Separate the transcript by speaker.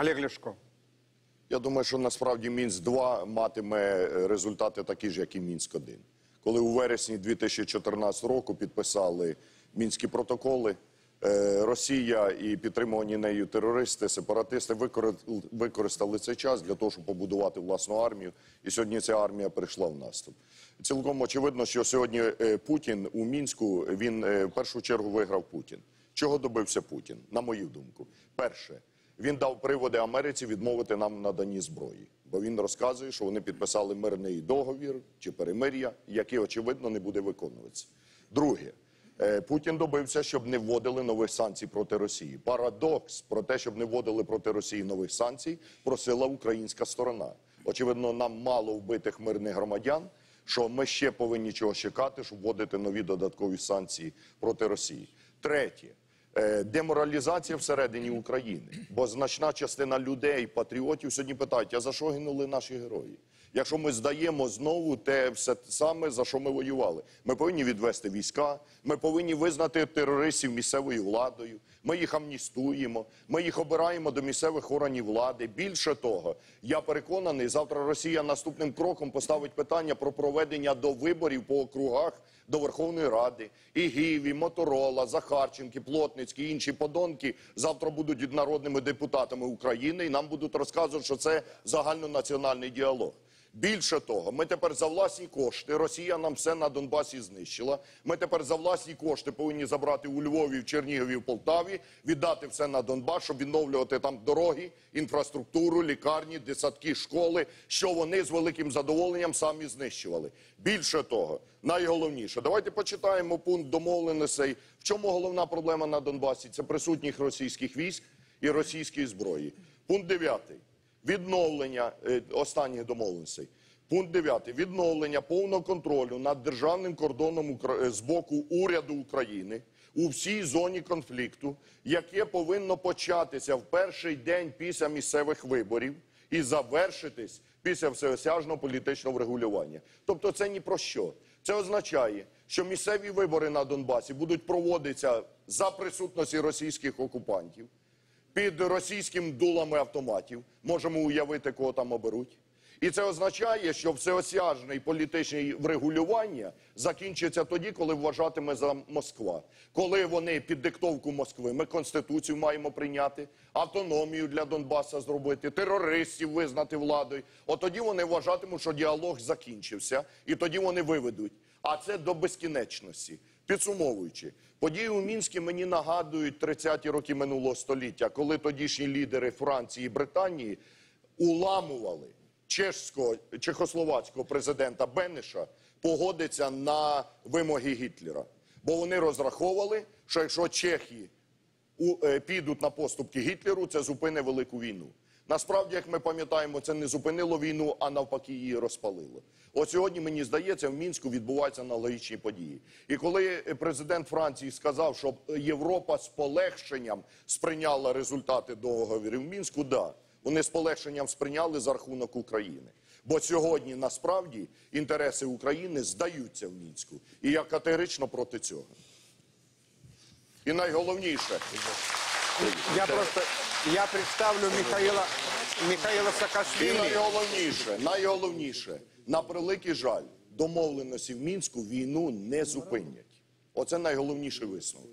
Speaker 1: Олег Ляшко.
Speaker 2: Я думаю, що насправді Мінськ 2 матиме результати такі ж, як і Мінськ 1 Коли у вересні 2014 року підписали мінські протоколи, е, Росія і підтримувані нею терористи, сепаратисти використали цей час для того, щоб побудувати власну армію. І сьогодні ця армія перейшла в наступ. Цілком очевидно, що сьогодні е, Путін у мінську він е, в першу чергу виграв Путін. Чого добився Путін? На мою думку, перше. Він дав приводи Америці відмовити нам в наданні зброї, бо він розказує, що вони підписали мирний договір чи перемир'я, який очевидно не буде виконуватися. Друге, е, Путін добився, щоб не вводили нових санкцій проти Росії. Парадокс про те, щоб не вводили проти Росії нових санкцій, просила українська сторона. Очевидно, нам мало вбитих мирних громадян. Що ми ще повинні чого чекати, щоб вводити нові додаткові санкції проти Росії. Третє, деморалізація всередині України. Бо значна частина людей, патріотів сьогодні питають, а за що гинули наші герої? Якщо ми здаємо знову те все саме, за що ми воювали, ми повинні відвести війська, ми повинні визнати терористів місцевою владою, ми їх амністуємо, ми їх обираємо до місцевих органів влади. Більше того, я переконаний, завтра Росія наступним кроком поставить питання про проведення до виборів по округах до Верховної Ради. І Гіві, Моторола, Захарченки, Плотницькі, інші подонки завтра будуть народними депутатами України, і нам будуть розказувати, що це загальнонаціональний діалог. Більше того, ми тепер за власні кошти, Росія нам все на Донбасі знищила. Ми тепер за власні кошти повинні забрати у Львові, в Чернігові, в Полтаві, віддати все на Донбас, щоб відновлювати там дороги, інфраструктуру, лікарні, дитсадки, школи, що вони з великим задоволенням самі знищували. Більше того, найголовніше, давайте почитаємо пункт домовленостей. В чому головна проблема на Донбасі? Це присутніх російських військ і російської зброї. Пункт 9. Відновлення е, останніх домовленостей. Пункт 9. Відновлення повного контролю над державним кордоном е, з боку уряду України у всій зоні конфлікту, яке повинно початися в перший день після місцевих виборів і завершитись після всеосяжного політичного врегулювання. Тобто це ні про що. Це означає, що місцеві вибори на Донбасі будуть проводитися за присутності російських окупантів під російськими дулами автоматів. Можемо уявити, кого там оберуть. І це означає, що всеосяжне політичне врегулювання закінчиться тоді, коли вважатиме за Москва. Коли вони під диктовку Москви, ми конституцію маємо прийняти, автономію для Донбаса зробити, терористів визнати владою. От тоді вони вважатимуть, що діалог закінчився, і тоді вони виведуть. А це до безкінечності. Підсумовуючи, події у Мінську мені нагадують 30-ті роки минулого століття, коли тодішні лідери Франції і Британії уламували чешського чехословацького президента Бенеша погодиться на вимоги Гітлера. Бо вони розраховували, що якщо чехи е, підуть на поступки Гітлеру, це зупине велику війну. Насправді, як ми пам'ятаємо, це не зупинило війну, а навпаки її розпалило. От сьогодні, мені здається, в Мінську відбуваються аналогічні події. І коли президент Франції сказав, що Європа з полегшенням сприйняла результати договорів в Мінську, да, вони з полегшенням сприйняли за рахунок України. Бо сьогодні насправді інтереси України здаються в Мінську. І я категорично проти цього. І найголовніше.
Speaker 1: Я просто я представлю Михаїла Михаила
Speaker 2: І
Speaker 1: Саакашвили.
Speaker 2: найголовніше, найголовніше, на превеликий жаль, домовленості в Мінську війну не зупинять. Оце найголовніший висновок.